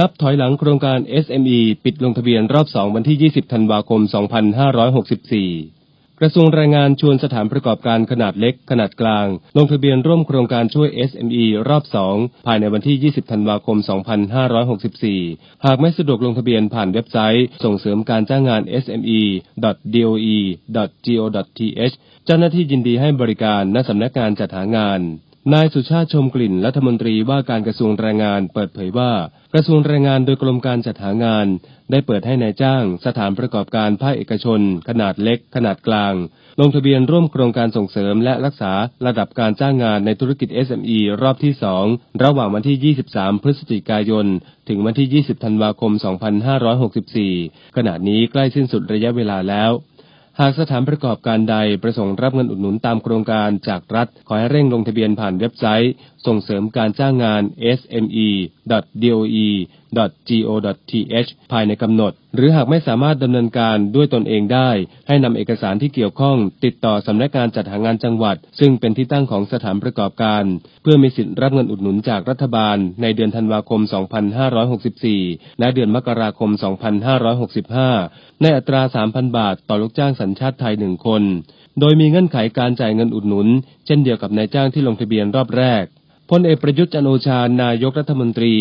นับถอยหลังโครงการ SME ปิดลงทะเบียนรอบ2วันที่ 20 ธันวาคม 2564 กระทรวงแรงงานชวนสถานประกอบการขนาดเล็ก ขนาดกลาง ลงทะเบียนร่วมโครงการช่วย SME รอบ2ภายในวันที่ 20 ธันวาคม 2564 หากไม่สะดวกลงทะเบียนผ่านเว็บไซต์ ส่งเสริมการจ้างงาน sme.doe.go.th เจ้าหน้าที่ยินดีให้บริการณสำนักงานจัดหางาน นายสุชาติชมกลิ่นรัฐมนตรีว่าการกระทรวงแรงงานเปิดเผยว่า กระทรวงแรงงานโดยกรมการจัดหางาน ได้เปิดให้ในายจ้าง สถานประกอบการภาคเอกชน ขนาดเล็ก ขนาดกลาง ลงทะเบียนร่วมโครงการส่งเสริมและรักษาระดับการจ้างงานในธุรกิจ SME รอบที่ 2 ระหว่างวันที่ 23 พฤศจิกายน ถึงวันที่ 20 ธันวาคม 2564 ขณะนี้ใกล้สิ้นสุดระยะเวลาแล้ว หากสถานประกอบการใดประสงค์รับเงินอุดหนุนตามโครงการจากรัฐ ขอให้เร่งลงทะเบียนผ่านเว็บไซต์ ส่งเสริมการจ้างงาน sme.doe.go.th ภายในกำหนด หรือหากไม่สามารถดำเนินการด้วยตนเองได้ ให้นำเอกสารที่เกี่ยวข้อง ติดต่อสำนักงานจัดหางานจังหวัด ซึ่งเป็นที่ตั้งของสถานประกอบการ เพื่อมีสิทธิ์รับเงินอุดหนุนจากรัฐบาล ในเดือนธันวาคม 2564 และเดือนมกราคม 2565 ในอัตรา 3,000 บาท ต่อลูกจ้างสัญชาติไทย1คน โดยมีเงื่อนไขการจ่ายเงินอุดหนุน เช่นเดียวกับนายจ้างที่ลงทะเบียนรอบแรก พลเอกประยุทธ์จันโอชานายกรัฐมนตรี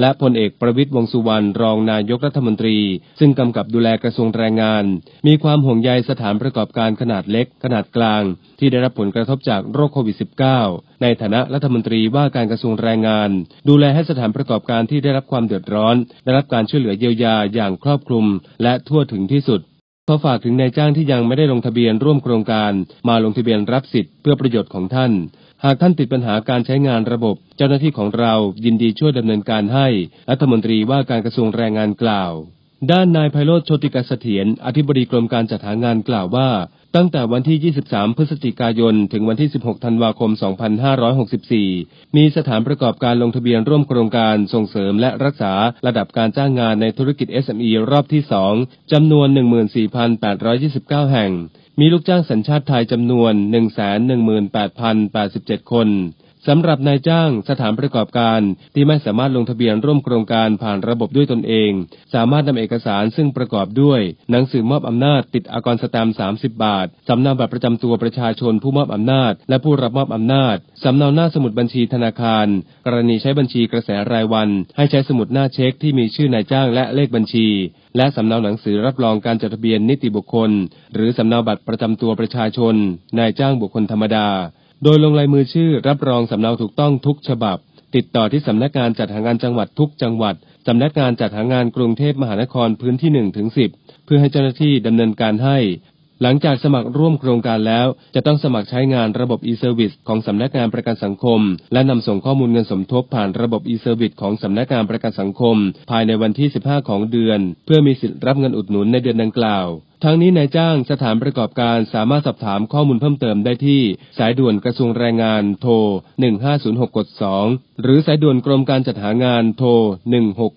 และพลเอกประวิตยวงสุวรรณรองนายกรัฐมนตรี ซึ่งกำกับดูแลกระทรวงแรงงาน มีความห่วงใยสถานประกอบการขนาดเล็ก ขนาดกลาง ที่ได้รับผลกระทบจากโรคโควิด -19 ในฐานะรัฐมนตรีว่าการกระทรวงแรงงาน ดูแลให้สถานประกอบการที่ได้รับความเดือดร้อน ได้รับการช่วยเหลือเยียวยาอย่างครอบคลุม และทั่วถึงที่สุด ขอฝากถึงนายจ้างที่ยังไม่ได้ลงทะเบียนร่วมโครงการ มาลงทะเบียนรับสิทธิ์เพื่อประโยชน์ของท่าน หากท่านติดปัญหาการใช้งานระบบ เจ้าหน้าที่ของเรายินดีช่วยดำเนินการให้รัฐมนตรีว่าการกระทรวงแรงงานกล่าว ด้านนายไพโรธโชติกาเสถียรอธิบดีกรมการจัดหางานกล่าวว่า ตั้งแต่วันที่ 23 พฤศจิกายน ถึงวันที่ 16 ธันวาคม 2564 มีสถานประกอบการลงทะเบียนร่วมโครงการส่งเสริมและรักษาระดับการจ้างงานในธุรกิจ SME รอบที่ 2 จำนวน 14,829 แห่ง มีลูกจ้างสัญชาติไทยจำนวน 118,087 คน สำหรับนายจ้างสถานประกอบการที่ไม่สามารถลงทะเบียนร่วมโครงการผ่านระบบด้วยตนเอง สามารถนำเอกสารซึ่งประกอบด้วย หนังสือมอบอำนาจติดอากรสแตมป์30 บาท สำเนาบัตรประจำตัวประชาชนผู้มอบอำนาจ และผู้รับมอบอำนาจ สำเนาหน้าสมุดบัญชีธนาคาร กรณีใช้บัญชีกระแสรายวัน ให้ใช้สมุดหน้าเช็คที่มีชื่อนายจ้างและเลขบัญชี และสำเนาหนังสือรับรองการจดทะเบียนนิติบุคคล หรือสำเนาบัตรประจำตัวประชาชน นายจ้างบุคคลธรรมดา โดยลงลายมือชื่อรับรองสำเนาถูกต้องทุกฉบับ ติดต่อที่สำนักงานจัดหางานจังหวัดทุกจังหวัดสำนักงานจัดหางานกรุงเทพมหานครพื้นที่1ถึง10เพื่อให้เจ้าหน้าที่ดำเนินการให้ หลังจากสมัครร่วมโครงการแล้ว จะต้องสมัครใช้งานระบบ e-service ของสำนักงานประกันสังคม และนำส่งข้อมูลเงินสมทบผ่านระบบ e-service ของสำนักงานประกันสังคม ภายในวันที่ 15 ของเดือน เพื่อมีสิทธิ์รับเงินอุดหนุนในเดือนดังกล่าว ทั้งนี้นายจ้างสถานประกอบการสามารถสอบถามข้อมูลเพิ่มเติมได้ที่สายด่วนกระทรวงแรงงานโทร 1506กด2หรือสายด่วนกรมการจัดหางานโทร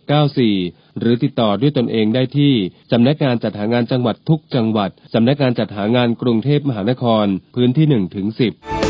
1694 หรือติดต่อด้วยตนเองได้ที่สำนักงานจัดหางานจังหวัดทุกจังหวัดสำนักงานจัดหางานกรุงเทพมหานคร พื้นที่1ถึง10